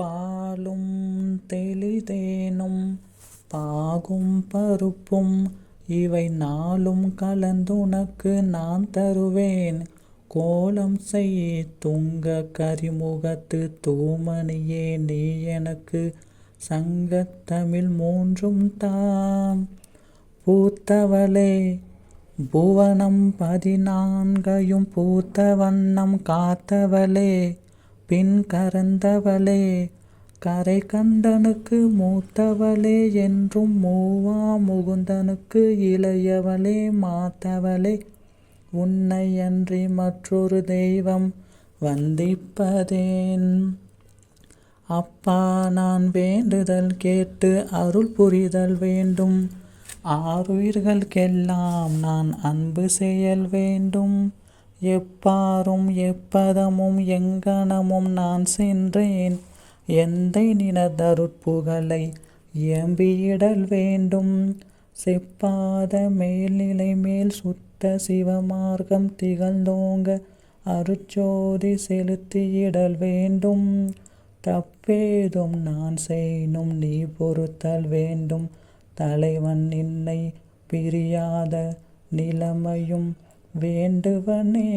பாலும் தெளிதேனும் பாகும் பருப்பும் இவை நாலும் கலந்துனக்கு நான் தருவேன். கோலம் செய் துங்க கரிமுகத்து தூமணியே நீ எனக்கு சங்கத்தமிழ் மூன்றும் தாம் பூத்தவளே புவனம் பதினான்கையும் பூத்த வண்ணம் காத்தவளே பின் கரந்தவளே கறைகண்டனுக்கு மூத்தவளே என்றும் மூவா முகுந்தனுக்கு இளையவளே மாத்தவளே. உன்னை அன்றி மற்றொரு தெய்வம் வந்திப்பதேன். அப்பா நான் வேண்டுதல் கேட்டு அருள் புரிதல் வேண்டும். ஆறுயிர்களுக்கெல்லாம் நான் அன்பு செயல் வேண்டும். எப்பாரும் எப்பதமும் எங்கனமும் நான் சென்றேன். எந்தை நினதருட்புகளை எம்பியிடல் வேண்டும். செப்பாத மேல்நிலை மேல் சுத்த சிவமார்க்கம் திகழ்ந்தோங்க அருச்சோதி செலுத்தியிடல் வேண்டும். தப்பேதும் நான் செய்யணும் நீ பொறுத்தல் வேண்டும். தலைவன் நின்னை பிரியாத நிலைமையும் வேண்டுவனே.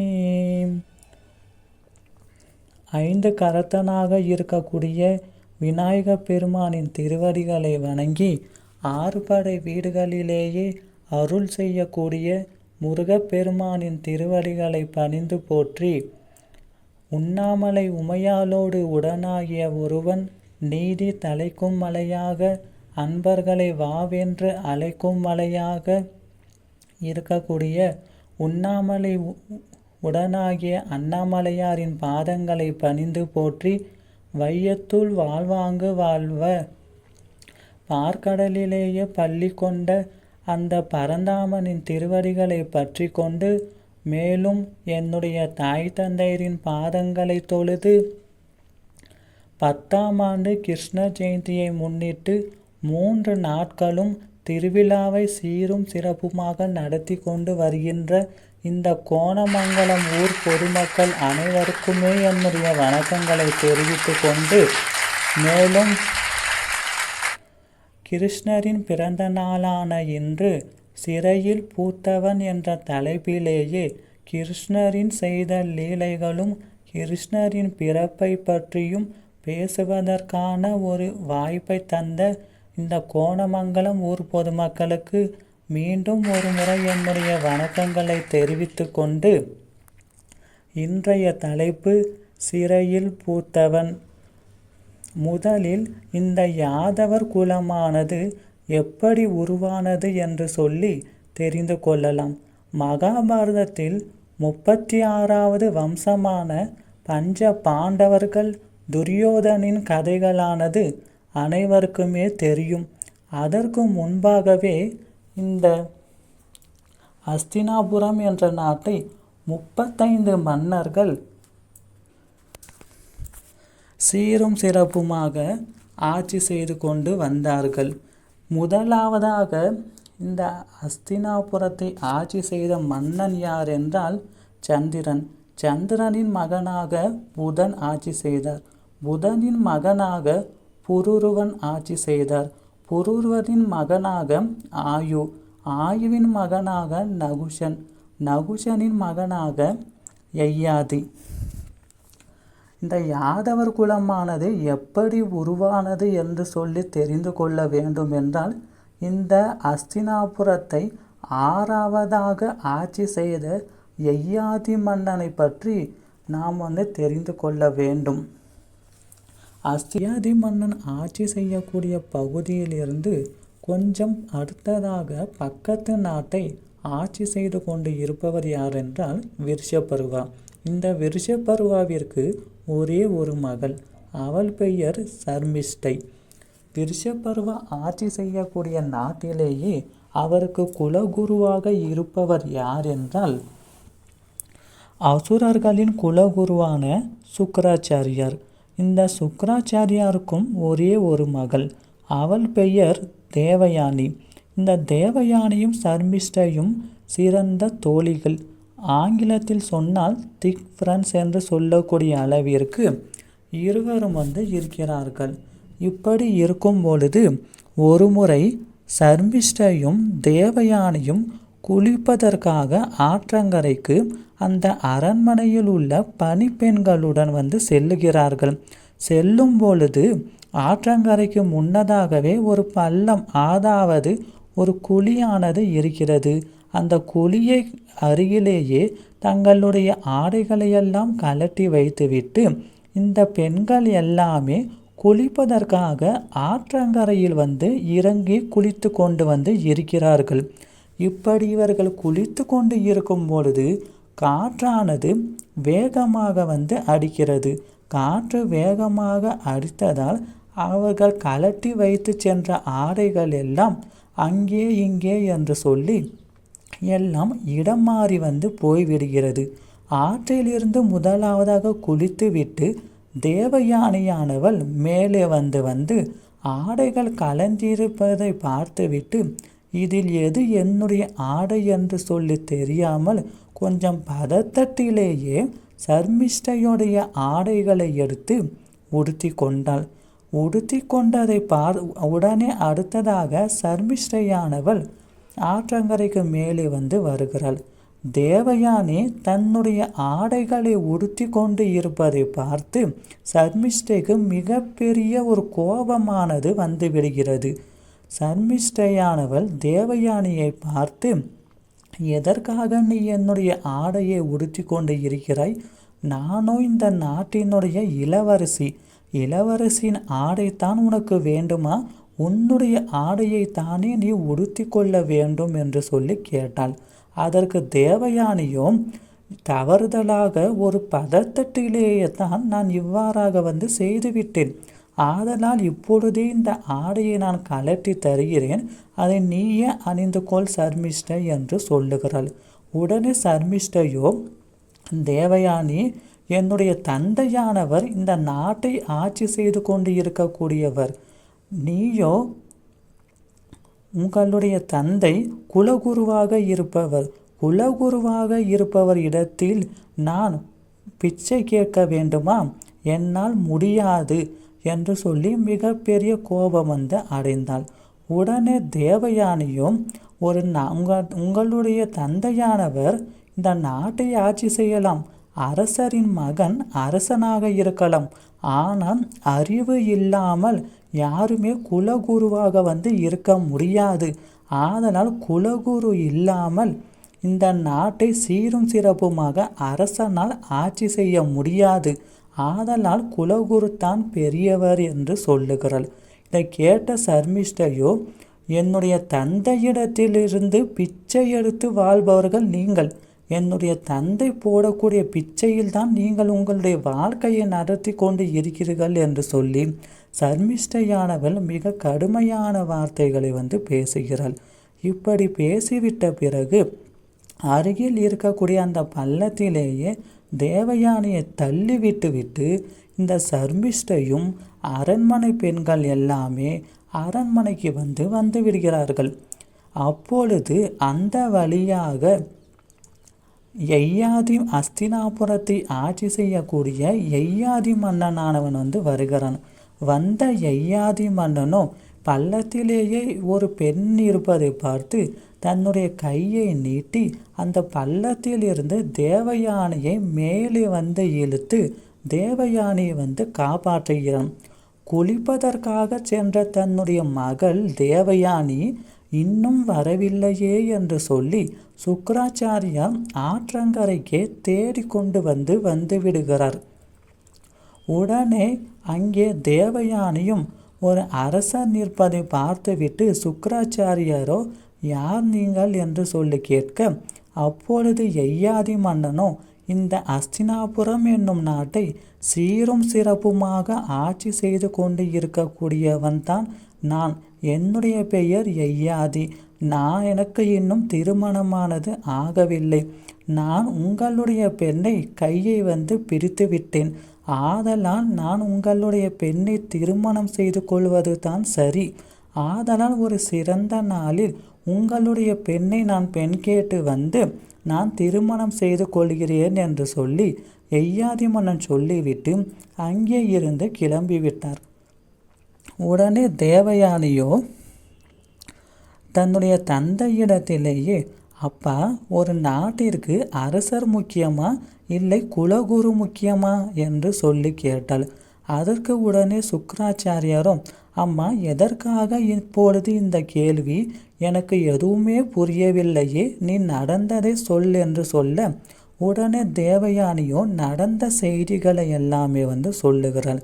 ஐந்து கரத்தனாக இருக்கக்கூடிய விநாயகப் பெருமானின் திருவடிகளை வணங்கி ஆறுபடை வீடுகளிலேயே அருள் செய்யக்கூடிய முருகப்பெருமானின் திருவடிகளை பணிந்து போற்றி உண்ணாமலை உமையாளோடு உடனாகிய ஒருவன் நீதி தழைக்கும் மலையாக அன்பர்களை வாவென்று அழைக்கும் மலையாக இருக்கக்கூடிய உண்ணாமலை உடனாகிய அண்ணாமலையாரின் பாதங்களை பணிந்து போற்றி வையத்துள் வாழ்வாங்கு வாழ்வ பாற்கடலிலேயே பள்ளி கொண்ட அந்த பரந்தாமனின் திருவடிகளை பற்றி கொண்டு மேலும் என்னுடைய தாய் தந்தையரின் பாதங்களை தொழுது பத்தாம் ஆண்டு கிருஷ்ண ஜெயந்தியை முன்னிட்டு மூன்று நாட்களும் திருவிழாவை சீரும் சிறப்புமாக நடத்தி கொண்டு வருகின்ற இந்த கோணமங்கலம் ஊர் பொதுமக்கள் அனைவருக்குமே என்னுடைய வணக்கங்களை தெரிவித்து கொண்டு மேலும் கிருஷ்ணரின் பிறந்த நாளான இன்று சிறையில் பூத்தவன் என்ற தலைப்பிலேயே கிருஷ்ணரின் செய்த லீலைகளும் கிருஷ்ணரின் பிறப்பை பற்றியும் பேசுவதற்கான ஒரு வாய்ப்பை தந்த இந்த கோணமங்கலம் ஊர் பொதுமக்களுக்கு மீண்டும் ஒரு முறை என்னுடைய வணக்கங்களை தெரிவித்து கொண்டு இன்றைய தலைப்பு சிறையில் பூத்தவன். முதலில் இந்த யாதவர் குலமானது எப்படி உருவானது என்று சொல்லி தெரிந்து கொள்ளலாம். மகாபாரதத்தில் முப்பத்தி ஆறாவது வம்சமான பஞ்ச பாண்டவர்கள் துரியோதனின் கதைகளானது அனைவருக்குமே தெரியும். அதற்கு முன்பாகவே இந்த அஸ்தினாபுரம் என்ற நாட்டை முப்பத்தைந்து மன்னர்கள் சீரும் சிறப்புமாக ஆட்சி செய்து கொண்டு வந்தார்கள். முதலாவதாக இந்த அஸ்தினாபுரத்தை ஆட்சி செய்த மன்னன் யார் என்றால் சந்திரன். சந்திரனின் மகனாக புதன் ஆட்சி செய்தார். புதனின் மகனாக புருருவன் ஆட்சி செய்தார். புருருவனின் மகனாக ஆயு ஆயுவின் மகனாக நகுஷன் நகுஷனின் மகனாக யையாதி இந்த யாதவர் குலமானது எப்படி உருவானது என்று சொல்லி தெரிந்து கொள்ள வேண்டும் என்றால் இந்த அஸ்தினாபுரத்தை ஆறாவதாக ஆட்சி செய்த எய்யாதி மன்னனை பற்றி நாம் வந்து தெரிந்து கொள்ள வேண்டும். அஸ்தியாதி மன்னன் ஆட்சி செய்யக்கூடிய பகுதியிலிருந்து கொஞ்சம் அடுத்ததாக பக்கத்து நாட்டை ஆட்சி செய்து கொண்டு இருப்பவர் யார் என்றால் விருஷபருவா இந்த விருஷபருவாவிற்கு ஒரே ஒரு மகள். அவள் பெயர் சர்மிஷ்டை. விருஷபருவா ஆட்சி செய்யக்கூடிய நாட்டிலேயே அவருக்கு குலகுருவாக இருப்பவர் யார் என்றால் அசுரர்களின் குலகுருவான சுக்கராச்சாரியார். இந்த சுக்கராச்சாரியாருக்கும் ஒரே ஒரு மகள். அவள் பெயர் தேவயானி. இந்த தேவயானியும் சர்மிஷ்டையும் சிறந்த தோழிகள். ஆங்கிலத்தில் சொன்னால் திக் ஃப்ரெண்ட்ஸ் என்று சொல்லக்கூடிய அளவிற்கு இருவரும் வந்து இருக்கிறார்கள். இப்படி இருக்கும் பொழுது ஒருமுறை சர்மிஷ்டையும் தேவயானியும் குளிப்பதற்காக ஆற்றங்கரைக்கு அந்த அரண்மனையில் உள்ள பணிப்பெண்களுடன் வந்து செல்லுகிறார்கள். செல்லும் பொழுது ஆற்றங்கரைக்கு முன்னதாகவே ஒரு பள்ளம் அதாவது ஒரு குழியானது இருக்கிறது. அந்த குழியை அருகிலேயே தங்களுடைய ஆடைகளையெல்லாம் கலட்டி வைத்துவிட்டு இந்த பெண்கள் எல்லாமே குளிப்பதற்காக ஆற்றங்கரையில் வந்து இறங்கி குளித்து கொண்டு வந்து இருக்கிறார்கள். இப்படி இவர்கள் குளித்து கொண்டு இருக்கும் பொழுது காற்றானது வேகமாக வந்து அடிக்கிறது. காற்று வேகமாக அடித்ததால் அவர்கள் கலட்டி வைத்து சென்ற ஆடைகள் எல்லாம் அங்கே இங்கே என்று சொல்லி எல்லாம் இடம் மாறி வந்து போய்விடுகிறது. ஆற்றிலிருந்து முதலாவதாக குளித்துவிட்டு தேவயானையானவள் மேலே வந்து வந்து ஆடைகள் கலந்திருப்பதை பார்த்துவிட்டு இதில் எது என்னுடைய ஆடை என்று சொல்லி தெரியாமல் கொஞ்சம் பதத்தட்டிலேயே சர்மிஷ்டையுடைய ஆடைகளை எடுத்து உடுத்தி கொண்டாள். உடுத்தி கொண்டதை பார் உடனே அடுத்ததாக சர்மிஷ்டையானவள் ஆற்றங்கரைக்கு மேலே வந்து வருகிறாள். தேவயானி தன்னுடைய ஆடைகளை உடுத்தி கொண்டு இருப்பதை பார்த்து சர்மிஷ்டைக்கு மிகப்பெரிய ஒரு கோபமானது வந்து விடுகிறது. சர்மிஷ்டையானவள் தேவயானியை பார்த்து எதற்காக நீ என்னுடைய ஆடையை உடுத்தி கொண்டு இருக்கிறாய்? நானோ இந்த நாட்டினுடைய இளவரசி. இளவரசியின் ஆடைத்தான் உனக்கு வேண்டுமா? உன்னுடைய ஆடையை தானே நீ உடுத்தி கொள்ள வேண்டும் என்று சொல்லி கேட்டாள். அதற்கு தேவயானியும் தவறுதலாக ஒரு பதத்தட்டிலேயே தான் நான் இவ்வாறாக வந்து செய்துவிட்டேன். ஆதலால் இப்பொழுதே இந்த ஆடையை நான் கலட்டி தருகிறேன். அதை நீயே அணிந்து கொள் சர்மிஷ்டை என்று சொல்லுகிறாள். உடனே சர்மிஷ்டையோ தேவயானி என்னுடைய தந்தையானவர் இந்த நாட்டை ஆட்சி செய்து கொண்டு இருக்கக்கூடியவர். நீயோ உங்களுடைய தந்தை குலகுருவாக இருப்பவர். குலகுருவாக இருப்பவர் இடத்தில் நான் பிச்சை கேட்க வேண்டுமா? என்னால் முடியாது. என்று சொல்லி மிகப்பெரிய கோபம் வந்து அடைந்தாள். உடனே தேவயானியும் ஒரு உங்கள் உங்களுடைய தந்தையானவர் இந்த நாட்டை ஆட்சி செய்யலாம். அரசரின் மகன் அரசனாக இருக்கலாம். ஆனால் அறிவு இல்லாமல் யாருமே குலகுருவாக வந்து இருக்க முடியாது. ஆதலால் குலகுரு இல்லாமல் இந்த நாட்டை சீரும் சிறப்புமாக அரசனால் ஆட்சி செய்ய முடியாது. ஆதலால் குலகுருத்தான் பெரியவர் என்று சொல்லுகிறாள். இதை கேட்ட சர்மிஷ்டையோ என்னுடைய தந்தையிடத்திலிருந்து பிச்சை எடுத்து வாழ்பவர்கள் நீங்கள். என்னுடைய தந்தை போடக்கூடிய பிச்சையில் தான் நீங்கள் உங்களுடைய வாழ்க்கையை நடத்தி கொண்டு இருக்கிறீர்கள் என்று சொல்லி சர்மிஷ்டையானவள் மிக கடுமையான வார்த்தைகளை வந்து பேசுகிறாள். இப்படி பேசிவிட்ட பிறகு அருகில் இருக்கக்கூடிய அந்த பள்ளத்திலேயே தேவயானியை தள்ளி விட்டு விட்டு இந்த சர்மிஷ்டையும் அரண்மனை பெண்கள் எல்லாமே அரண்மனைக்கு வந்து வந்து விடுகிறார்கள். அப்பொழுது அந்த வழியாக எய்யாதி அஸ்தினாபுரத்தை ஆட்சி செய்யக்கூடிய எய்யாதி மன்னனானவன் வந்து வருகிறான். வந்த எய்யாதி மன்னனும் பள்ளத்திலேயே ஒரு பெண் இருப்பதை பார்த்து தன்னுடைய கையை நீட்டி அந்த பள்ளத்தில் இருந்து தேவயானையை மேலே வந்து இழுத்து தேவயானையை வந்து காப்பாற்றுகிறான். குளிப்பதற்காக சென்ற தன்னுடைய மகள் தேவயானி இன்னும் வரவில்லையே என்று சொல்லி சுக்கராச்சாரியா ஆற்றங்கரைக்கே தேடிக்கொண்டு வந்து வந்து விடுகிறார். உடனே அங்கே தேவயானியும் ஒரு அரசர் நிற்பதை பார்த்துவிட்டு சுக்கராச்சாரியரோ யார் நீங்கள் என்று சொல்லி கேட்க அப்பொழுது எய்யாதி மன்னனோ இந்த அஸ்தினாபுரம் என்னும் நாட்டை சீரும் சிறப்புமாக ஆட்சி செய்து கொண்டு இருக்கக்கூடியவன் தான் நான். என்னுடைய பெயர் எய்யாதி. நான் எனக்கு இன்னும் திருமணமானது ஆகவில்லை. நான் உங்களுடைய பெண்ணை கையை வந்து பிரித்து விட்டேன் ஆதலால் நான் உங்களுடைய பெண்ணை திருமணம் செய்து கொள்வது தான் சரி. ஆதலால் ஒரு சிறந்த நாளில் உங்களுடைய பெண்ணை நான் பெண் கேட்டு வந்து நான் திருமணம் செய்து கொள்கிறேன் என்று சொல்லி எய்யாதி மன்னன் சொல்லிவிட்டு அங்கே இருந்து கிளம்பி விட்டார் உடனே தேவயானியோ தன்னுடைய தந்தையிடத்திலேயே அப்பா ஒரு நாட்டிற்கு அரசர் முக்கியமா? இல்லை குலகுரு முக்கியமா? என்று சொல்லி கேட்டாள். அதற்கு உடனே சுக்கராச்சாரியாரும் அம்மா எதற்காக இப்பொழுது இந்த கேள்வி? எனக்கு எதுவுமே புரியவில்லையே நீ நடந்ததை சொல் என்று சொல்ல. உடனே தேவயானியோ நடந்த செய்திகளை எல்லாமே வந்து சொல்லுகிறாள்.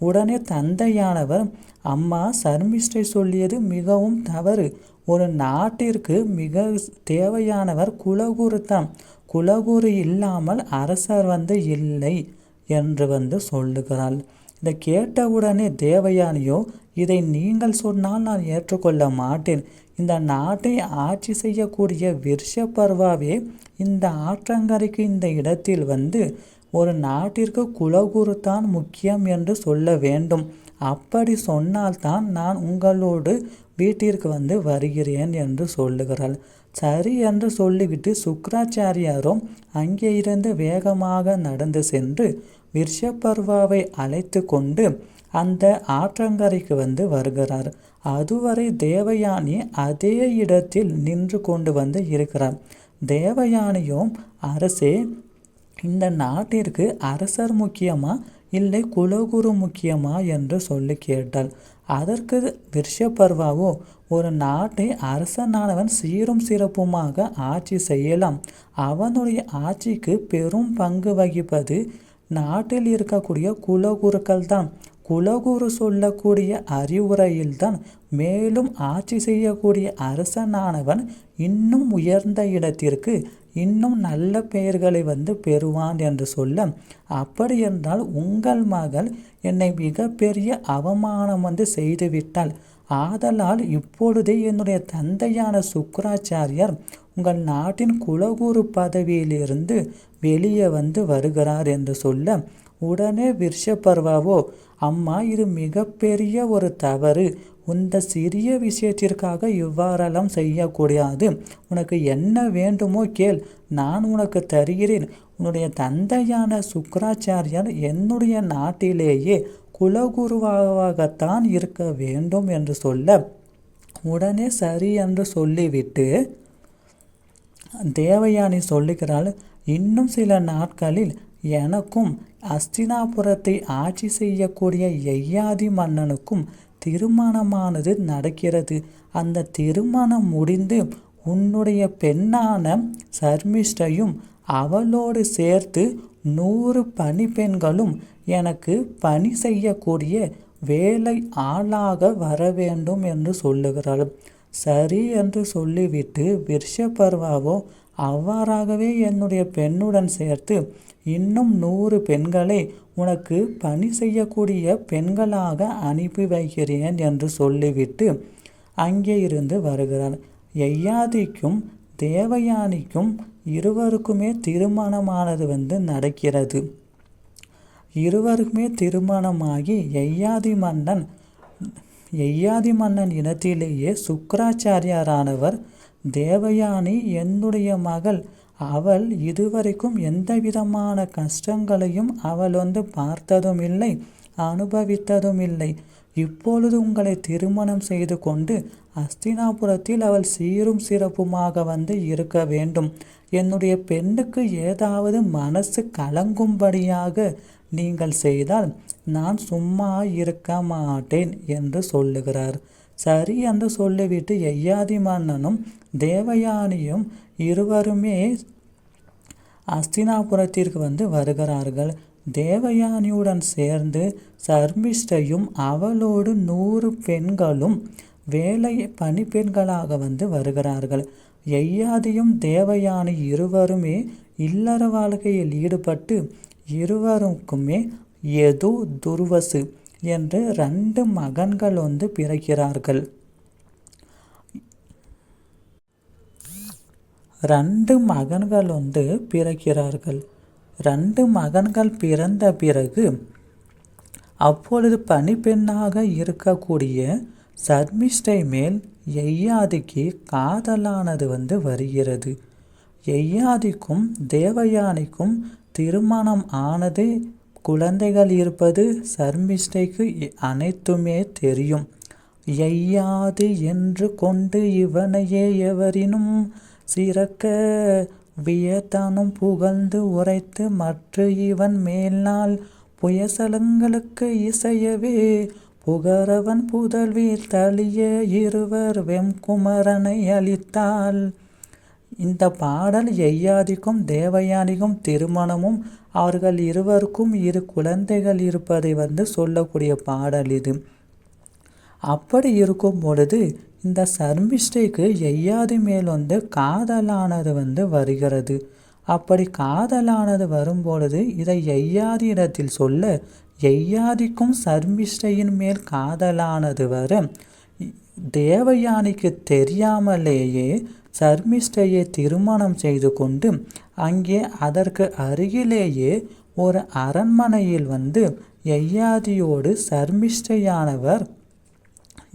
உடனே தந்தையானவர் அம்மா சர்மிஷ்டை சொல்லியது மிகவும் தவறு. ஒரு நாட்டிற்கு மிக தேவையானவர் குலகுரு தான். குலகுரு இல்லாமல் அரசர் வந்து இல்லை என்று வந்து சொல்லுகிறாள். இதை கேட்டவுடனே தேவயானியோ இதை நீங்கள் சொன்னால் நான் ஏற்றுக்கொள்ள மாட்டேன். இந்த நாட்டை ஆட்சி செய்யக்கூடிய விர்ஷபர்வாவே இந்த ஆற்றங்கரைக்கு இந்த இடத்தில் வந்து ஒரு நாட்டிற்கு குலகுரு தான் முக்கியம் என்று சொல்ல வேண்டும். அப்படி சொன்னால்தான் நான் உங்களோடு வீட்டிற்கு வந்து வருகிறேன் என்று சொல்லுகிறாள். சரி என்று சொல்லிவிட்டு சுக்கராச்சாரியாரும் அங்கே இருந்து வேகமாக நடந்து சென்று விஷபர்வாவை அழைத்து கொண்டு அந்த ஆற்றங்கரைக்கு வந்து வருகிறார். அதுவரை தேவயானி அதே இடத்தில் நின்று கொண்டு வந்து இருக்கிறார். தேவயானியும் அரசே இந்த நாட்டிற்கு அரசர் முக்கியமா? இல்லை குலகுரு முக்கியமா? என்று சொல்லி கேட்டாள். அதற்கு விருஷபர்வாவோ ஒரு நாட்டை அரசனானவன் சீரும் சிறப்புமாக ஆட்சி செய்யலாம். அவனுடைய ஆட்சிக்கு பெரும் பங்கு வகிப்பது நாட்டில் இருக்கக்கூடிய குலகுருக்கள் தான் குலகுரு சொல்லக்கூடிய அறிவுரையில்தான் மேலும் ஆட்சி செய்யக்கூடிய அரசனானவன் இன்னும் உயர்ந்த இடத்திற்கு இன்னும் நல்ல பெயர்களை வந்து பெறுவான் என்று சொல்ல அப்படி என்றால் உங்கள் மகள் என்னை மிகப்பெரிய அவமானம் வந்து செய்துவிட்டாள். ஆதலால் இப்பொழுதே என்னுடைய தந்தையான சுக்கராச்சாரியார் உங்கள் நாட்டின் குலகுரு பதவியிலிருந்து வெளியே வந்து வருகிறார் என்று சொல்ல உடனே விர்ஷபர்வாவோ அம்மா இது மிகப்பெரிய ஒரு தவறு. இந்த சிறிய விஷயத்திற்காக இவ்வாறெல்லாம் செய்யக்கூடாது. உனக்கு என்ன வேண்டுமோ கேள். நான் உனக்கு தருகிறேன். உன்னுடைய தந்தையான சுக்கராச்சாரியர் என்னுடைய நாட்டிலேயே குலகுருவாகத்தான் இருக்க வேண்டும் என்று சொல்ல உடனே சரி என்று சொல்லிவிட்டு தேவயானி சொல்லுகிறாள் இன்னும் சில நாட்களில் எனக்கும் அஸ்தினாபுரத்தை ஆட்சி செய்யக்கூடிய எய்யாதி மன்னனுக்கும் திருமணமானது நடக்கிறது. அந்த திருமணம் முடிந்து உன்னுடைய பெண்ணான சர்மிஷ்டையும் அவளோடு சேர்த்து நூறு பணிப்பெண்களும் எனக்கு பணி செய்யக்கூடிய வேலை ஆளாக வர வேண்டும் என்று சொல்லுகிறாள். சரி என்று சொல்லிவிட்டு விர்ஷபர்வாவோ அவ்வாறாகவே என்னுடைய பெண்ணுடன் சேர்த்து இன்னும் நூறு பெண்களை உனக்கு பணி செய்யக்கூடிய பெண்களாக அனுப்பி வைக்கிறேன் என்று சொல்லிவிட்டு அங்கே இருந்து வருகிறார் எய்யாதிக்கும் தேவயானிக்கும் இருவருக்குமே திருமணமானது வந்து நடக்கிறது. இருவருக்குமே திருமணமாகி எய்யாதி மன்னன் எய்யாதி மன்னன் இனத்திலேயே சுக்கராச்சாரியாரானவர் தேவயானி என்னுடைய மகள் அவள் இதுவரைக்கும் எந்த விதமான கஷ்டங்களையும் அவள் வந்து பார்த்ததும் இல்லை அனுபவித்ததும் இல்லை இப்பொழுது உங்களை திருமணம் செய்து கொண்டு அஸ்தினாபுரத்தில் அவள் சீரும் சிறப்புமாக வந்து இருக்க வேண்டும். என்னுடைய பெண்ணுக்கு ஏதாவது மனசு கலங்கும்படியாக நீங்கள் செய்தால் நான் சும்மா இருக்க மாட்டேன் என்று சொல்லுகிறார். சரி என்று சொல்லிவிட்டு எய்யாதி மன்னனும் தேவயானியும் இருவருமே அஸ்தினாபுரத்திற்கு வந்து வருகிறார்கள். தேவயானியுடன் சேர்ந்து சர்மிஷ்டையும் அவளோடு நூறு பெண்களும் வேலை பணிப்பெண்களாக வந்து வருகிறார்கள். எய்யாதியும் தேவயானி இருவருமே இல்லற வாழ்க்கையில் ஈடுபட்டு இருவருக்குமே எது துர்வசு என்று ரெண்டு மகன்கள் வந்து பிறக்கிறார்கள். ரெண்டு மகன்கள் வந்து பிறக்கிறார்கள். ரெண்டு மகன்கள் பிறந்த பிறகு அப்பொழுது பணிப்பெண்ணாக இருக்கக்கூடிய சர்மிஷ்டை மேல் எய்யாதிக்கு காதலானது வந்து வருகிறது. எய்யாதிக்கும் தேவயானிக்கும் திருமணம் ஆனது குழந்தைகள் இருப்பது சர்மிஷ்டைக்கு அனைத்துமே தெரியும். ஐயாது என்று கொண்டு இவனையே எவரினும் சிறக்க வியத்தானும் புகழ்ந்து உரைத்து மற்ற இவன் மேல்நாள் புயசலங்களுக்கு இசையவே புகரவன் புதல்வி தளிய இருவர் வெம்குமரனை அளித்தாள் இந்த பாடல் யையாதிக்கும் தேவயானிக்கும் திருமணமும் அவர்கள் இருவருக்கும் இரு குழந்தைகள் இருப்பதை வந்து சொல்லக்கூடிய பாடல் இது. அப்படி இருக்கும் பொழுது இந்த சர்மிஷ்டைக்கு எய்யாதி மேல் வந்து காதலானது வந்து வருகிறது. அப்படி காதலானது வரும்பொழுது இதை எய்யாதி இடத்தில் சொல்ல எய்யாதிக்கும் சர்மிஷ்டையின் மேல் காதலானது வர தேவயானிக்கு தெரியாமலேயே சர்மிஷ்டையை திருமணம் செய்து கொண்டு அங்கே அதற்கு அருகிலேயே ஒரு அரண்மனையில் வந்து எய்யாதியோடு சர்மிஷ்டையானவர்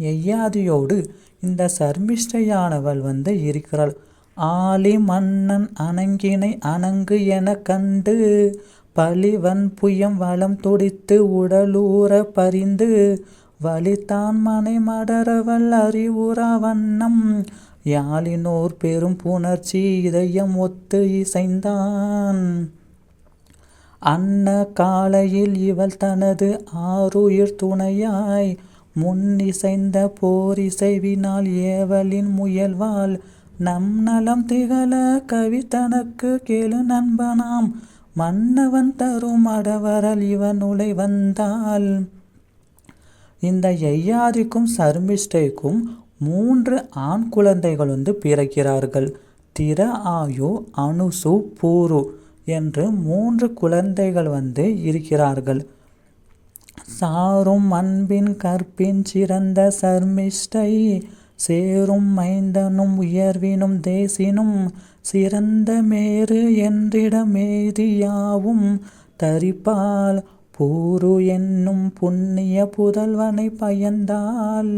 எய்யாதியோடு இந்த சர்மிஷ்டையானவள் வந்து இருக்கிறாள். ஆலி மன்னன் அணங்கினை அணங்கு என கண்டு பழிவன் புயம் வளம் துடித்து உடலூற பறிந்து வலித்தான் மனை மடரவள் அறிவுற வண்ணம் யாழினோர் பெரும் புணர்ச்சி இதயம் ஒத்து இசைந்தான். அன்ன காலையில் இவள் தனது ஆருயிர் துணையாய் முன் இசைந்த போர் இசைவினால் ஏவலின் முயல்வாள். நம் நலம் திகழ கவி தனக்கு கேளு நண்பனாம். மன்னவன் தரும் அடவரல் இவன் வந்தாள். இந்த யையாதிக்கும் சர்மிஷ்டைக்கும் மூன்று ஆண் குழந்தைகள் வந்து பிறக்கிறார்கள். திர ஆயு அனுசு பூரு என்று மூன்று குழந்தைகள் வந்து இருக்கிறார்கள். சாரும் அன்பின் கற்பின் சிறந்த சர்மிஷ்டை சேரும் மைந்தனும் உயர்வினும் தேசினும் சிறந்த மேரு என்றிடமேதியாவும் தரிப்பால் பூரு என்னும் புண்ணிய புதல்வனை பயந்தாள்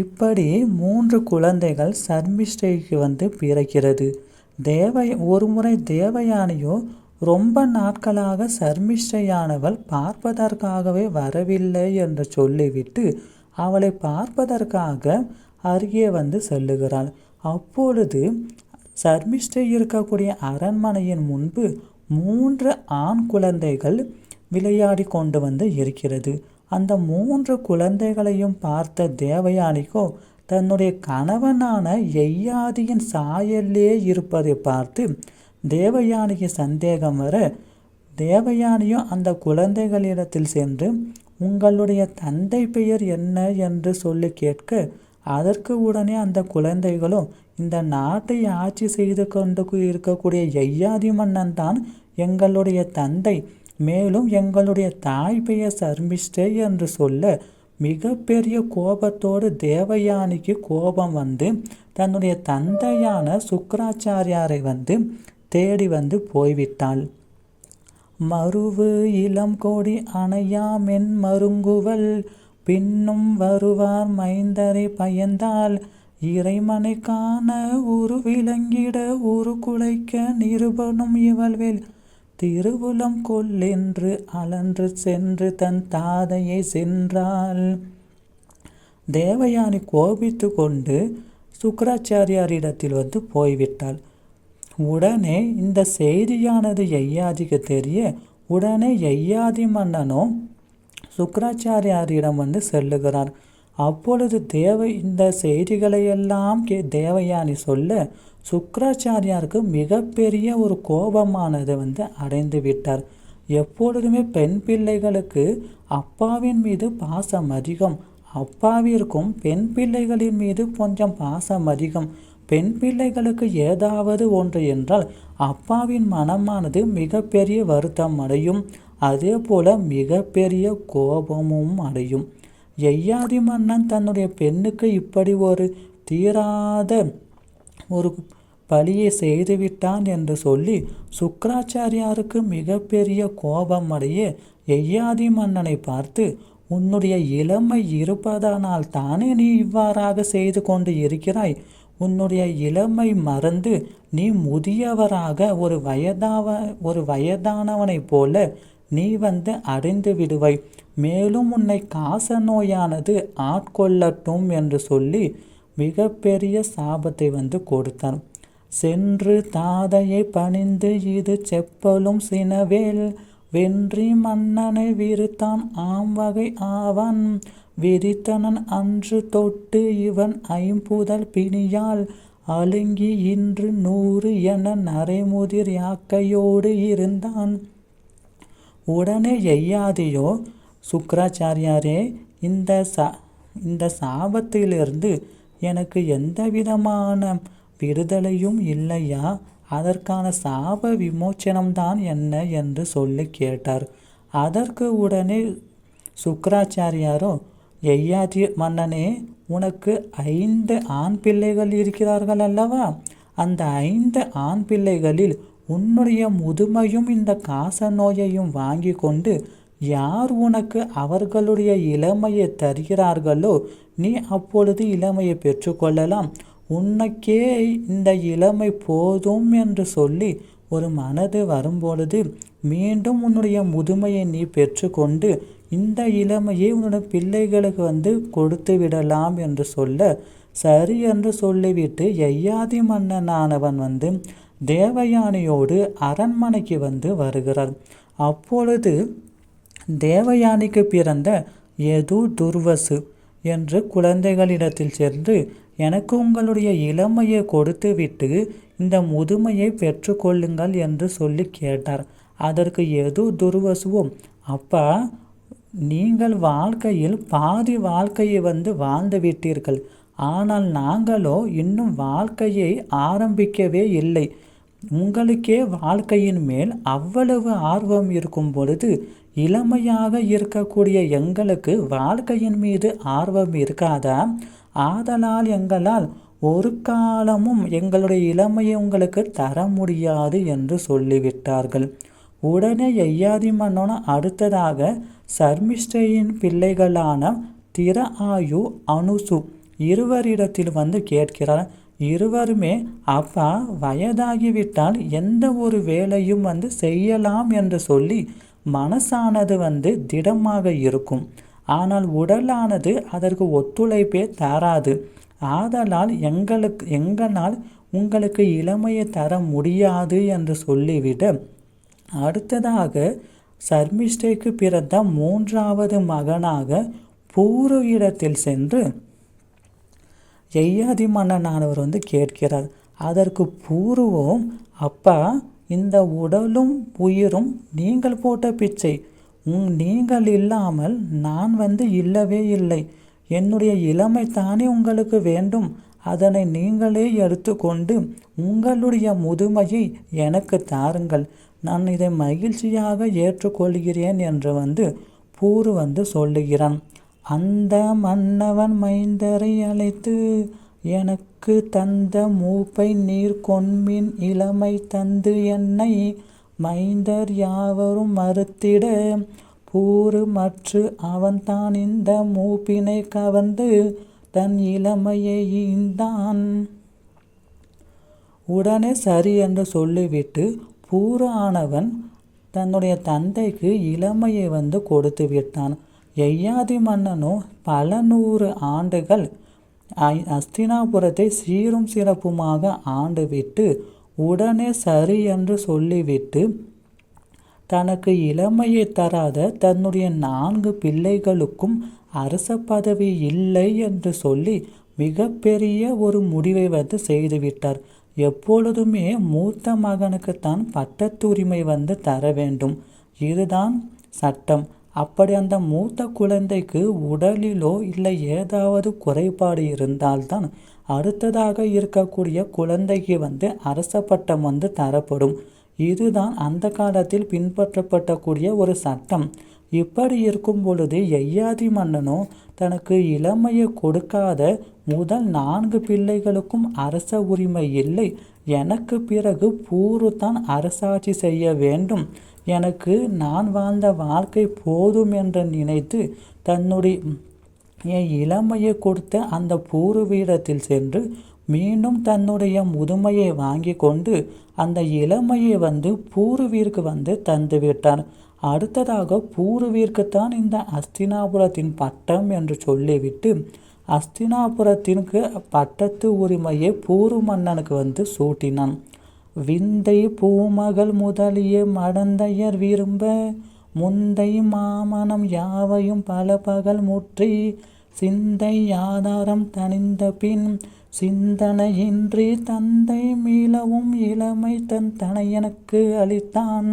இப்படி மூன்று குழந்தைகள் சர்மிஷ்டைக்கு வந்து பிறக்கிறது. தேவ ஒரு முறை தேவயானியோ ரொம்ப நாட்களாக சர்மிஷ்டையானவள் பார்ப்பதற்காகவே வரவில்லை என்று சொல்லிவிட்டு அவளை பார்ப்பதற்காக அருகே வந்து செல்லுகிறாள். அப்பொழுது சர்மிஷ்டை இருக்கக்கூடிய அரண்மனையின் முன்பு மூன்று ஆண் குழந்தைகள் விளையாடி கொண்டு வந்து இருக்கிறது. அந்த மூன்று குழந்தைகளையும் பார்த்த தேவயானிக்கோ தன்னுடைய கணவனான எய்யாதியின் சாயல்லே இருப்பதை பார்த்து தேவயானிக்கு சந்தேகம் வர தேவயானியும் அந்த குழந்தைகளிடத்தில் சென்று உங்களுடைய தந்தை பெயர் என்ன என்று சொல்லி கேட்க அதற்கு உடனே அந்த குழந்தைகளும் இந்த நாட்டை ஆட்சி செய்து கொண்டு இருக்கக்கூடிய எய்யாதி மன்னன் தான் எங்களுடைய தந்தை. மேலும் எங்களுடைய தாய் பெயர் சர்மிஷ்டே என்று சொல்ல மிகப்பெரிய கோபத்தோடு தேவயானிக்கு கோபம் வந்து தன்னுடைய தந்தையான சுக்கராச்சாரியாரை வந்து தேடி வந்து போய்விட்டாள். மருவு இளம் கோடி அணையாமென் மருங்குவல் பின்னும் வருவார் மைந்தரை பயந்தால் இறைமனை காண உரு விளங்கிட உரு குலைக்க நிருபனும் இவள்வேல் திருவுளம் கொல்லென்று அலன்று சென்று தன் தாதையை சென்றாள். தேவயானி கோபித்து கொண்டு சுக்கராச்சாரியாரிடத்தில் வந்து போய்விட்டாள். உடனே இந்த செய்தியானது யையாதிக்கு தெரிய உடனே யையாதி மன்னனும் சுக்கராச்சாரியாரிடம் வந்து செல்லுகிறார். அப்பொழுது தேவ இந்த செய்திகளையெல்லாம் கே தேவயானி சொல்ல சுக்கராச்சாரியாருக்கு மிகப்பெரிய ஒரு கோபமானது வந்து அடைந்து விட்டார். எப்பொழுதுமே பெண் பிள்ளைகளுக்கு அப்பாவின் மீது பாசம் அதிகம். அப்பாவிற்கும் பெண் பிள்ளைகளின் மீது கொஞ்சம் பாசம் அதிகம். பெண் பிள்ளைகளுக்கு ஏதாவது ஒன்று என்றால் அப்பாவின் மனமானது மிகப்பெரிய வருத்தம் அடையும். அதே போல மிகப்பெரிய கோபமும் அடையும். யையாதி மன்னன் தன்னுடைய பெண்ணுக்கு இப்படி ஒரு தீராத ஒரு பழியை செய்துவிட்டான் என்று சொல்லி சுக்கராச்சாரியாருக்கு மிகப்பெரிய கோபம் அடைய மன்னனை பார்த்து உன்னுடைய இளமை இருப்பதனால் தானே நீ இவ்வாறாக செய்து கொண்டு இருக்கிறாய்? உன்னுடைய இளமை மறந்து நீ முதியவராக ஒரு வயதாவ ஒரு வயதானவனைப் போல நீ வந்து அடைந்து விடுவாய். மேலும் உன்னை காச நோயானது ஆட்கொள்ளட்டும் என்று சொல்லி மிகப்பெரிய சாபத்தை வந்து கொடுத்தான். சென்று தாதையை பணிந்து இது செப்பலும் சினவேல். வென்றி மன்னனை விருத்தான் ஆம் வகை ஆவன். விரித்தனன் அன்று தொட்டு இவன் ஐம்புதல் பிணியால். அழுங்கி இன்று நூறு என நரைமுதிர் யாக்கையோடு இருந்தான். உடனே எய்யாதியோ சுக்கராச்சாரியாரே இந்த சா இந்த சாபத்திலிருந்து எனக்கு எந்த விதமான விடுதலையும் இல்லையா? அதற்கான சாப விமோச்சனம்தான் என்ன என்று சொல்லி கேட்டார். அதற்கு உடனே சுக்கராச்சாரியாரோ எய்யாதி மன்னனே உனக்கு ஐந்து ஆண் பிள்ளைகள் இருக்கிறார்கள் அல்லவா? அந்த ஐந்து ஆண் பிள்ளைகளில் உன்னுடைய முதுமையும் இந்த காச நோயையும் வாங்கி கொண்டு யார் உனக்கு அவர்களுடைய இளமையை தருகிறார்களோ நீ அப்பொழுது இளமையை பெற்றுக்கொள்ளலாம் உனக்கே இந்த இளமை போதும் என்று சொல்லி ஒரு மனது வரும்பொழுது மீண்டும் உன்னுடைய முதுமையை நீ பெற்றுக்கொண்டு இந்த இளமையை உன்னுடைய பிள்ளைகளுக்கு வந்து கொடுத்து விடலாம் என்று சொல்ல சரி என்று சொல்லிவிட்டு எய்யாதி மன்னனானவன் வந்து தேவயானியோடு அரண்மனைக்கு வந்து வருகிறார் அப்பொழுது தேவயானிக்கு பிறந்த எது துர்வசு என்று குழந்தைகளிடத்தில் சென்று எனக்கு உங்களுடைய இளமையை கொடுத்துவிட்டு இந்த முதுமையை பெற்றுக்கொள்ளுங்கள் என்று சொல்லி கேட்டார். அதற்கு எது துர்வசுவும் அப்பா நீங்கள் வாழ்க்கையில் பாதி வாழ்க்கையை வந்து வாழ்ந்து விட்டீர்கள். ஆனால் நாங்களோ இன்னும் வாழ்க்கையை ஆரம்பிக்கவே இல்லை. உங்களுக்கே வாழ்க்கையின் மேல் அவ்வளவு ஆர்வம் இருக்கும் பொழுது இளமையாக இருக்கக்கூடிய எங்களுக்கு வாழ்க்கையின் மீது ஆர்வம் இருக்காதா? ஆதலால் எங்களால் ஒரு காலமும் எங்களுடைய இளமையை உங்களுக்கு தர முடியாது என்று சொல்லிவிட்டார்கள். உடனே எய்யாதி மன்னன் அடுத்ததாக சர்மிஷ்டையின் பிள்ளைகளான திர ஆயு அனுசு இருவரிடத்தில் வந்து கேட்கிறார் இருவருமே அப்பா வயதாகிவிட்டால் எந்த ஒரு வேலையும் வந்து செய்யலாம் என்று சொல்லி மனசானது வந்து திடமாக இருக்கும். ஆனால் உடலானது அதற்கு ஒத்துழைப்பே தராது. ஆதலால் எங்களுக்கு எங்களால் உங்களுக்கு இளமையை தர முடியாது என்று சொல்லிவிட அடுத்ததாக சர்மிஷ்டைக்கு பிறந்த மூன்றாவது மகனாக பூர்வ இடத்தில் சென்று ஜெய்யாதி மன்னனானவர் வந்து கேட்கிறார். அதற்கு பூர்வம். அப்பா இந்த உடலும் உயிரும் நீங்கள் போட்ட பிச்சை. நீங்கள் இல்லாமல் நான் வந்து இல்லவே இல்லை. என்னுடைய இளமை தானே உங்களுக்கு வேண்டும். அதனை நீங்களே எடுத்துக்கொண்டு உங்களுடைய முதுமையை எனக்கு தாருங்கள். நான் இதை மகிழ்ச்சியாக ஏற்றுக்கொள்கிறேன் என்று வந்து பூரு வந்து சொல்லுகிறான். அந்த மன்னவன் மைந்தரை அழைத்து எனக்கு தந்த மூப்பை நீர் கொன்மின் இளமை தந்து என்னை மைந்தர் யாவரும் மறுத்திட பூறு மற்று அவன்தான் இந்த மூப்பினை கவர்ந்து தன் இளமையை ஈந்தான். உடனே சரி என்று சொல்லிவிட்டு பூரானவன் தன்னுடைய தந்தைக்கு இளமையை வந்து கொடுத்து விட்டான். எய்யாதி மன்னனோ பல நூறு ஆண்டுகள் ஐ- அஸ்தினாபுரத்தை சீரும் சிறப்புமாக ஆண்டுவிட்டு உடனே சரி என்று சொல்லிவிட்டு தனக்கு இளமையை தராத தன்னுடைய நான்கு பிள்ளைகளுக்கும் அரச பதவி இல்லை என்று சொல்லி மிகப்பெரிய ஒரு முடிவை வந்து செய்துவிட்டார். எப்பொழுதுமே மூத்த மகனுக்கு தான் பட்டத்துரிமை வந்து தர வேண்டும். இதுதான் சட்டம். அப்படி அந்த மூத்த குழந்தைக்கு உடலிலோ இல்லை ஏதாவது குறைபாடு இருந்தால்தான் அடுத்ததாக இருக்கக்கூடிய குழந்தைக்கு வந்து அரச பட்டம் வந்து தரப்படும். இதுதான் அந்த காலத்தில் பின்பற்றப்பட்டக்கூடிய ஒரு சட்டம். இப்படி இருக்கும் பொழுது எய்யாதி மன்னனோ தனக்கு இளமையை கொடுக்காத முதல் நான்கு பிள்ளைகளுக்கும் அரச உரிமை இல்லை. எனக்கு பிறகு பூரு தான் அரசாட்சி செய்ய வேண்டும். எனக்கு நான் வாழ்ந்த வாழ்க்கை போதும் என்று நினைத்து தன்னுடைய என் இளமையை கொடுத்த அந்த பூர்வீடத்தில் சென்று மீண்டும் தன்னுடைய முதுமையை வாங்கி கொண்டு அந்த இளமையை வந்து பூர்வீருக்கு வந்து தந்து விட்டார் அடுத்ததாக பூர்வீர்க்குத்தான் இந்த அஸ்தினாபுரத்தின் பட்டம் என்று சொல்லிவிட்டு அஸ்தினாபுரத்திற்கு பட்டத்து உரிமையை பூர்வ மன்னனுக்கு வந்து சூட்டினான். விந்தை பூமகள் முதலிய மடந்தையர் விரும்ப முந்தை மாமனம் யாவையும் பல பகல் முற்றி சிந்தை ஆதாரம் தணிந்த பின் சிந்தனையின்றி தந்தை மீளவும் இளமை தன் தனையனுக்கு அளித்தான்.